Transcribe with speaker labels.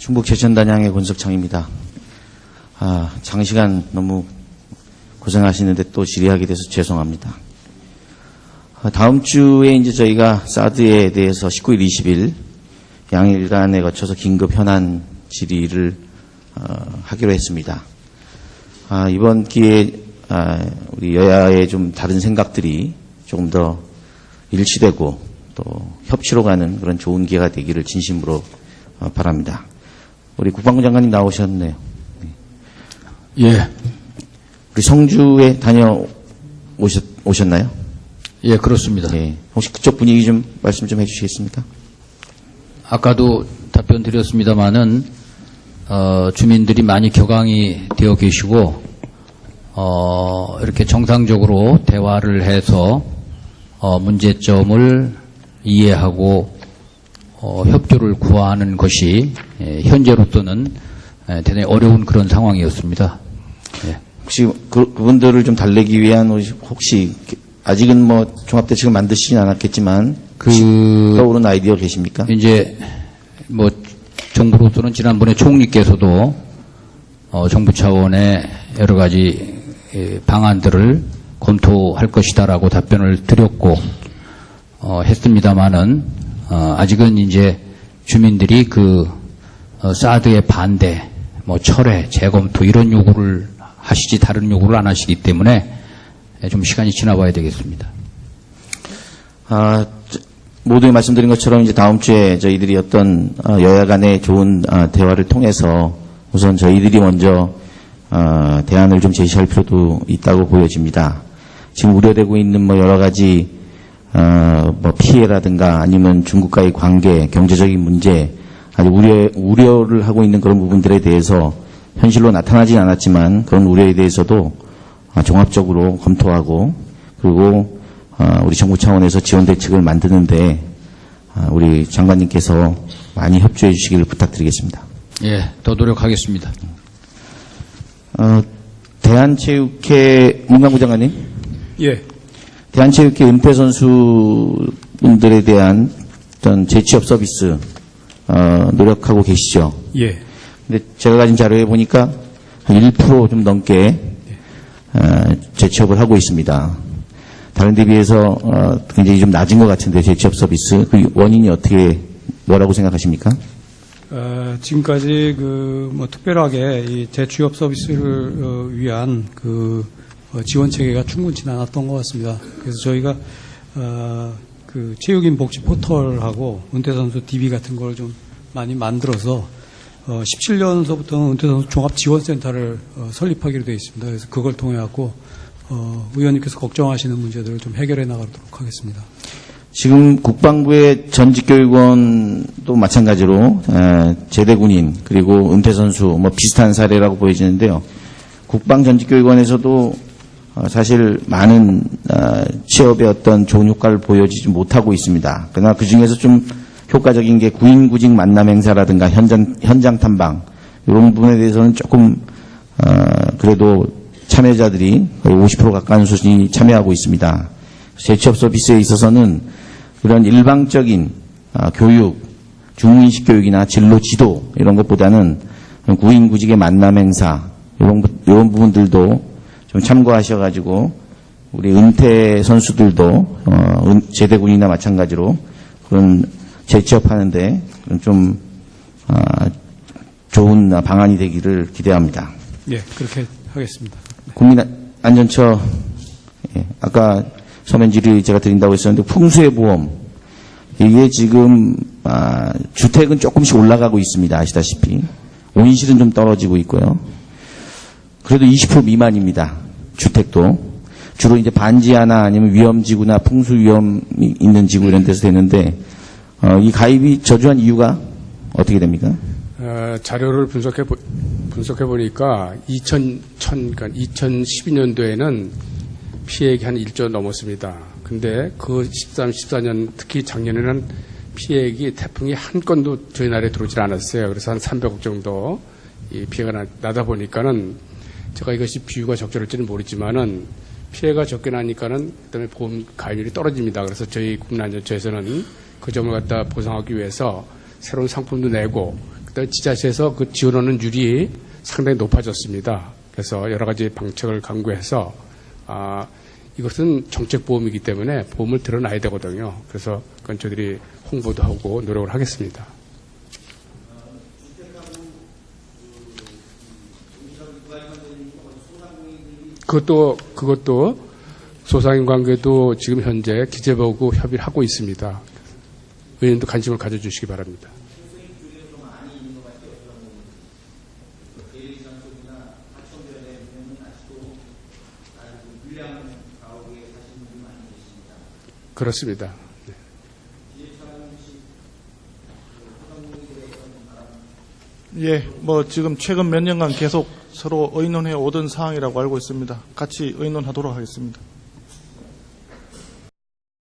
Speaker 1: 충북 제천단양의 권석창입니다. 아, 장시간 너무 고생하시는데 또 질의하게 돼서 죄송합니다. 아, 다음 주에 이제 저희가 사드에 대해서 19일, 20일 양일간에 거쳐서 긴급 현안 질의를 어, 하기로 했습니다. 아, 이번 기회에 아, 우리 여야의 좀 다른 생각들이 조금 더 일치되고 또 협치로 가는 그런 좋은 기회가 되기를 진심으로 어, 바랍니다. 우리 국방부 장관님 나오셨네요.
Speaker 2: 예,
Speaker 1: 우리 성주에 다녀 오셨, 오셨나요?
Speaker 2: 예, 그렇습니다.
Speaker 1: 예. 혹시 그쪽 분위기 좀 말씀 좀 해주시겠습니까?
Speaker 2: 아까도 답변 드렸습니다마는 어, 주민들이 많이 격앙이 되어 계시고 어, 이렇게 정상적으로 대화를 해서 어, 문제점을 이해하고 어, 협조를 구하는 것이 예, 현재로서는 예, 대단히 어려운 그런 상황이었습니다. 예.
Speaker 1: 혹시 그, 그분들을 좀 달래기 위한 혹시 아직은 뭐 종합대책을 만드시진 않았겠지만
Speaker 2: 그
Speaker 1: 떠오른 아이디어 계십니까?
Speaker 2: 이제 뭐 정부로서는 지난번에 총리께서도 어, 정부 차원의 여러 가지 예, 방안들을 검토할 것이다라고 답변을 드렸고 어, 했습니다마는 어, 아직은 이제 주민들이 그 어, 사드의 반대, 뭐 철회, 재검토 이런 요구를 하시지 다른 요구를 안 하시기 때문에 예, 좀 시간이 지나봐야 되겠습니다.
Speaker 1: 아, 저- 모두 말씀드린 것처럼 이제 다음 주에 저희들이 어떤 어, 여야 간의 좋은 어, 대화를 통해서 우선 저희들이 먼저 어, 대안을 좀 제시할 필요도 있다고 보여집니다. 지금 우려되고 있는 뭐 여러 가지 어, 뭐 피해라든가 아니면 중국과의 관계, 경제적인 문제, 아주 우려 우려를 하고 있는 그런 부분들에 대해서 현실로 나타나진 않았지만 그런 우려에 대해서도 아, 종합적으로 검토하고 그리고 어, 우리 정부 차원에서 지원 대책을 만드는데 아, 우리 장관님께서 많이 협조해 주시기를 부탁드리겠습니다.
Speaker 2: 예, 더 노력하겠습니다.
Speaker 1: 어, 대한체육회 문광부 장관님,
Speaker 3: 예,
Speaker 1: 대한체육회 은퇴 선수분들에 대한 어떤 재취업 서비스 어, 노력하고 계시죠.
Speaker 3: 예,
Speaker 1: 근데 제가 가진 자료에 보니까 한 1%좀 넘게 어, 재취업을 하고 있습니다. 다른 데 비해서 어, 굉장히 좀 낮은 것 같은데 재취업 서비스 그 원인이 어떻게 뭐라고 생각하십니까?
Speaker 3: 어, 지금까지 그 뭐 특별하게 이 재취업 서비스를 어, 위한 그 어, 지원 체계가 충분치 않았던 것 같습니다. 그래서 저희가 어, 그 체육인 복지 포털하고 은퇴 선수 DB 같은 걸 좀 많이 만들어서 어, 17년서부터는 은퇴 선수 종합 지원 센터를 어, 설립하기로 되어 있습니다. 그래서 그걸 통해 갖고 어, 의원님께서 걱정하시는 문제들을 좀 해결해 나가도록 하겠습니다.
Speaker 1: 지금 국방부의 전직 교육원도 마찬가지로 에, 제대 군인 그리고 은퇴 선수 뭐 비슷한 사례라고 보여지는데요. 국방 전직 교육원에서도 어, 사실 많은 어, 취업의 어떤 좋은 효과를 보여주지 못하고 있습니다. 그러나 그 중에서 좀 효과적인 게 구인구직 만남 행사라든가 현장 현장 탐방 이런 부분에 대해서는 조금 어, 그래도 참여자들이 거의 50% 가까운 수준이 참여하고 있습니다. 재취업 서비스에 있어서는 그런 일방적인 아, 교육, 중인식 교육이나 진로 지도 이런 것보다는 구인구직의 만남 행사 이런 부- 이런 부분들도 좀 참고하셔가지고 우리 은퇴 선수들도 어, 은- 제대군이나 마찬가지로 그런 재취업하는데 좀 아, 좋은 방안이 되기를 기대합니다.
Speaker 3: 예, 그렇게 하겠습니다.
Speaker 1: 국민안전처 예, 아까 서면 질의 제가 드린다고 했었는데 풍수의 보험. 이게 지금 아, 주택은 조금씩 올라가고 있습니다. 아시다시피. 온실은 좀 떨어지고 있고요 그래도 20% 미만입니다 주택도 주로 이제 반지 하나 아니면 위험지구나 풍수 위험이 있는 지구 이런 데서 되는데 어, 이 가입이 저조한 이유가 어떻게 됩니까?
Speaker 4: 어, 자료를 분석해 보, 분석해 보니까 2000, 1000, 그러니까 2012년도에는 피해액이 한 1조 넘었습니다. 근데 그 13, 14년 특히 작년에는 피해액이 태풍이 한 건도 저희 나라에 들어오질 않았어요. 그래서 한 300억 정도 이 피해가 나, 나다 보니까는 제가 이것이 비유가 적절할지는 모르지만은 피해가 적게 나니까는 그다음에 보험 가입률이 떨어집니다. 그래서 저희 국민안전처에서는 그 점을 갖다 보상하기 위해서 새로운 상품도 내고 그다음에 지자체에서 그 지원하는 율이 상당히 높아졌습니다. 그래서 여러 가지 방책을 강구해서 아, 이것은 정책 보험이기 때문에 보험을 드러나야 되거든요. 그래서 그건 저희들이 홍보도 하고 노력을 하겠습니다. 그것도 그것도 소상인 관계도 지금 현재 기재부하고 협의를 하고 있습니다. 의원님도 관심을 가져주시기 바랍니다. 그렇습니다.
Speaker 5: 예, 뭐 지금 최근 몇 년간 계속 서로 의논해 오던 사항이라고 알고 있습니다. 같이 의논하도록 하겠습니다.